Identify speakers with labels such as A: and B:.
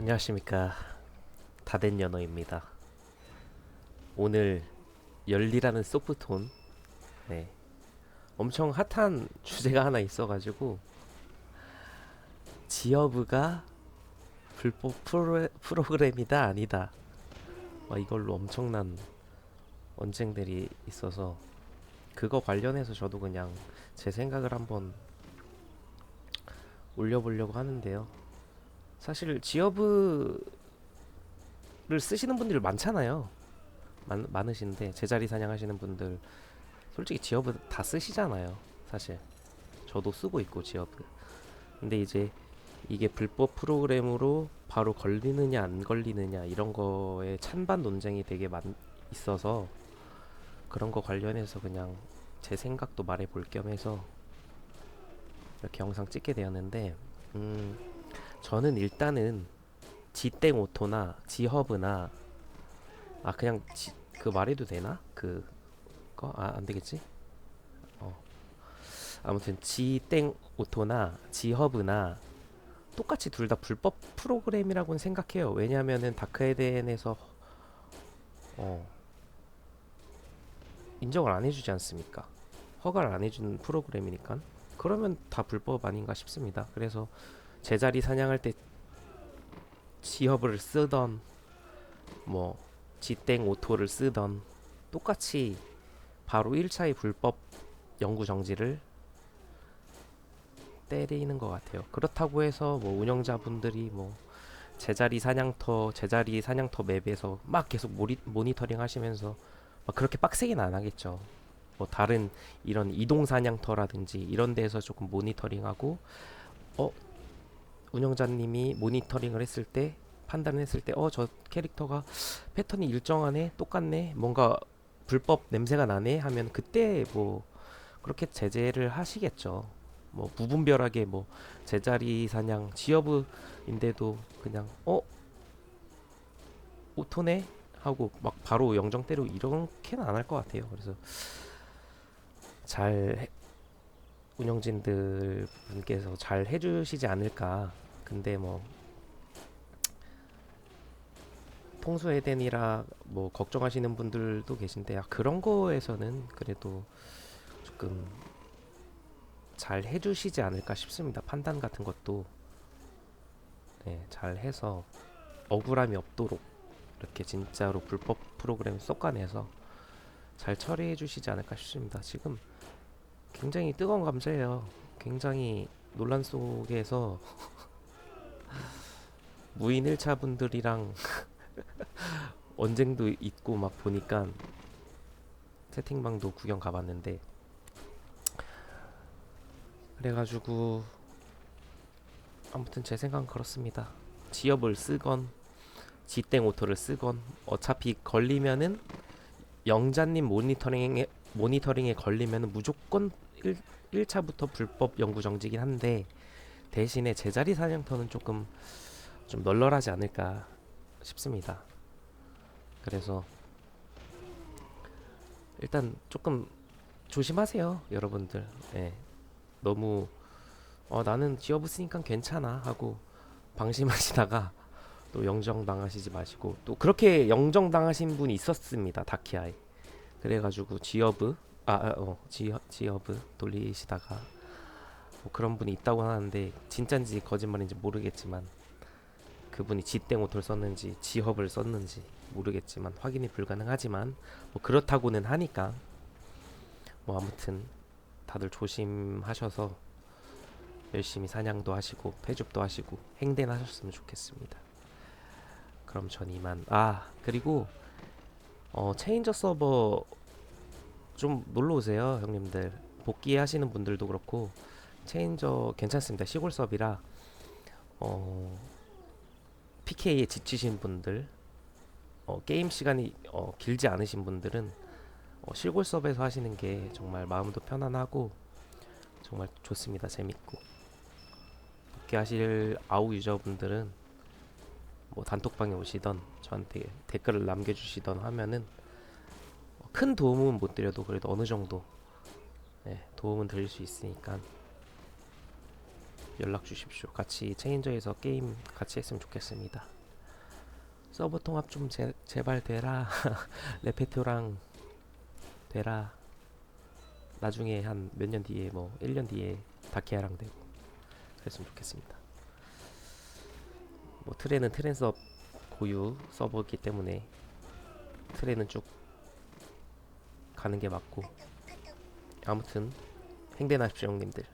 A: 안녕하십니까 다된 연어입니다. 오늘 열리라는 소프톤 네 엄청 핫한 주제가 하나 있어가지고 지어브가 불법 프로, 프로그램 이다 아니다 막 이걸로 엄청난 언쟁들이 있어서 그거 관련해서 저도 그냥 제 생각을 한번 올려보려고 하는데요. 사실 지어브를 쓰시는 분들이 많잖아요. 많, 많으신데 제자리 사냥하시는 분들 솔직히 지어브 다 쓰시잖아요. 사실 저도 쓰고 있고 지어브. 근데 이제 이게 불법 프로그램으로 바로 걸리느냐 안 걸리느냐 이런 거에 찬반 논쟁이 되게 많 있어서 그런 거 관련해서 그냥 제 생각도 말해 볼 겸해서 이렇게 영상 찍게 되었는데 음 저는 일단은 지땡 오토나 지허브나 아 그냥 지, 그 말해도 되나? 그 거? 아 안 되겠지? 어. 아무튼 지땡 오토나 지허브나 똑같이 둘 다 불법 프로그램이라고는 생각해요. 왜냐하면은 다크에덴에서 어 인정을 안 해주지 않습니까? 허가를 안 해주는 프로그램이니까 그러면 다 불법 아닌가 싶습니다. 그래서 제자리 사냥할 때 지허브를 쓰던 뭐 지땡 오토를 쓰던 똑같이 바로 1차의 불법 영구 정지를 때리는 것 같아요. 그렇다고 해서 뭐 운영자분들이 뭐 제자리 사냥터 제자리 사냥터 맵에서 막 계속 모리, 모니터링 하시면서 막 그렇게 빡세게는 안 하겠죠. 뭐 다른 이런 이동 사냥터라든지 이런 데에서 조금 모니터링하고 어 운영자님이 모니터링을 했을 때 판단을 했을 때 어 저 캐릭터가 패턴이 일정하네 똑같네 뭔가 불법 냄새가 나네 하면 그때 뭐 그렇게 제재를 하시겠죠. 뭐 무분별하게 뭐 제자리 사냥 지어브인데도 그냥 어 오토네? 하고 막 바로 영정 때리고 이렇게는 안 할 것 같아요. 그래서 잘 해- 운영진들 분께서 잘 해주시지 않을까 근데 뭐 통수 에덴이라 뭐 걱정하시는 분들도 계신데 아, 그런 거에서는 그래도 조금 잘 해주시지 않을까 싶습니다. 판단 같은 것도 네, 잘 해서 억울함이 없도록 이렇게 진짜로 불법 프로그램 쏙 가내서 잘 처리해 주시지 않을까 싶습니다. 지금 굉장히 뜨거운 감자예요. 굉장히 논란 속에서 무인 1차 분들이랑 언쟁도 있고 막 보니까 채팅방도 구경 가봤는데 그래가지고 아무튼 제 생각은 그렇습니다. 지업을 쓰건 지땡 오토를 쓰건 어차피 걸리면은 영자님 모니터링에 모니터링에 걸리면은 무조건 1, 1차부터 불법 영구 정지긴 한데 대신에 제자리 사냥터는 조금 좀 널널하지 않을까 싶습니다. 그래서 일단 조금 조심하세요, 여러분들. 예. 너무 어 나는 지어브 쓰니까 괜찮아 하고 방심하시다가 또 영정 당하시지 마시고 또 그렇게 영정 당하신 분이 있었습니다, 다키아에. 그래가지고 지어브 아 어 지어브 돌리시다가 뭐 그런 분이 있다고 하는데 진짠지 거짓말인지 모르겠지만 그분이 지땡 오토를 썼는지 지허브를 썼는지 모르겠지만 확인이 불가능하지만 뭐 그렇다고는 하니까 뭐 아무튼 다들 조심하셔서 열심히 사냥도 하시고 패줍도 하시고 행된 하셨으면 좋겠습니다. 그럼 전 이만 아 그리고 어 체인저 서버 좀 놀러 오세요 형님들. 복귀하시는 분들도 그렇고 체인저 괜찮습니다. 시골 서비라 어 PK에 지치신 분들, 어, 게임 시간이 어, 길지 않으신 분들은 어, 실골 서버에서 하시는 게 정말 마음도 편안하고 정말 좋습니다. 재밌고. 복귀하실 아우 유저분들은 뭐 단톡방에 오시던 저한테 댓글을 남겨주시던 하면은 어, 큰 도움은 못 드려도 그래도 어느 정도 네, 도움은 드릴 수 있으니까 연락 주십시오. 같이 체인저에서 게임 같이 했으면 좋겠습니다. 서버 통합 좀 제, 제발 되라. 레페토랑 되라. 나중에 한 몇 년 뒤에 뭐 1년 뒤에 다키아랑 되고 그랬으면 좋겠습니다. 뭐 트레는 트랜스업 고유 서버이기 때문에 트레는 쭉 가는 게 맞고. 아무튼 행대나십시오 형님들